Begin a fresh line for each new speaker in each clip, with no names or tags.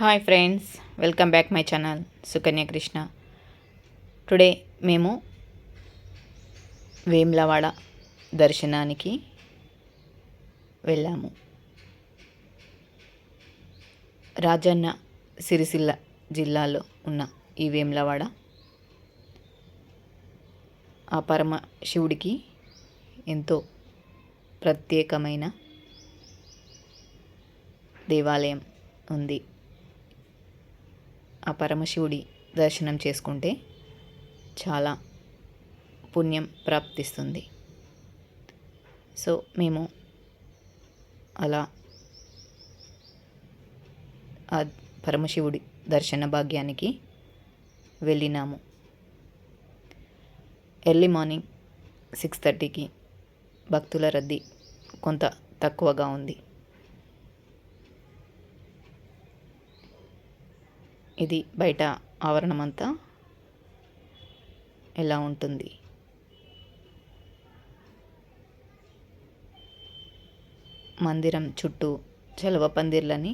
Hi friends welcome back my channel Sukanya Krishna today మేము వేములవాడ దర్శనానికి వెళ్ళాము. రాజన్న సిరిసిల్ల జిల్లాలో ఉన్న ఈ వేములవాడ ఆ పరమ శివుడికి ఎంతో ప్రత్యేకమైన దేవాలయం ఉంది. ఆ పరమశివుడి దర్శనం చేసుకుంటే చాలా పుణ్యం ప్రాప్తిస్తుంది. సో మేము అలా ఆ పరమశివుడి దర్శన భాగ్యానికి వెళ్ళినాము. ఎర్లీ మార్నింగ్ సిక్స్ థర్టీకి భక్తుల రద్దీ కొంత తక్కువగా ఉంది. ఇది బయట ఆవరణం అంతా ఎలా ఉంటుంది? మందిరం చుట్టూ చలవ పందిర్లని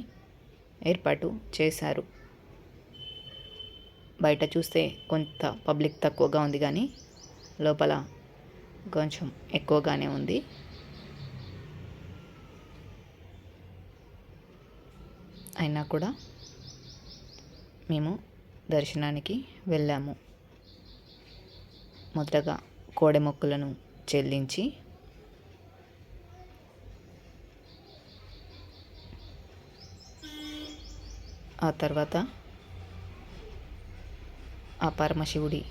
ఏర్పాటు చేశారు. బయట చూస్తే కొంత పబ్లిక్ తక్కువగా ఉంది కానీ లోపల కొంచెం ఎక్కువగానే ఉంది. అయినా కూడా మేము దర్శనానికి వెళ్ళాము. మొదటగా కోడె మొక్కులను చెల్లించి ఆ తర్వాత ఆ పరమశివుడి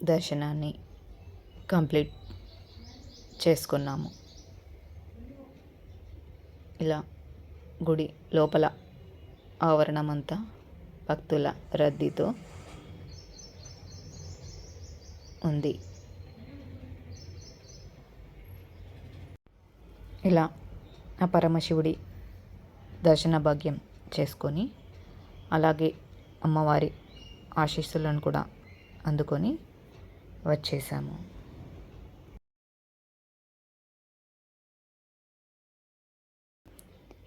దర్శనాన్ని కంప్లీట్ చేసుకున్నాము. ఇలా గుడి లోపల ఆవరణమంతా భక్తుల రద్దీతో ఉంది. ఇలా ఆ పరమశివుడి దర్శన భాగ్యం చేసుకొని అలాగే అమ్మవారి ఆశీస్సులను కూడా అందుకొని వచ్చేసాము.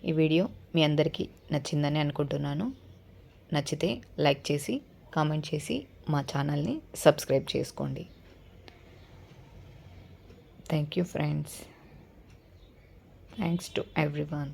ఈ వీడియో మీ అందరికీ నచ్చిందని అనుకుంటున్నాను. నచ్చితే లైక్ చేసి కామెంట్ చేసి మా ఛానల్ని సబ్స్క్రైబ్ చేసుకోండి. Thank you friends. Thanks to everyone.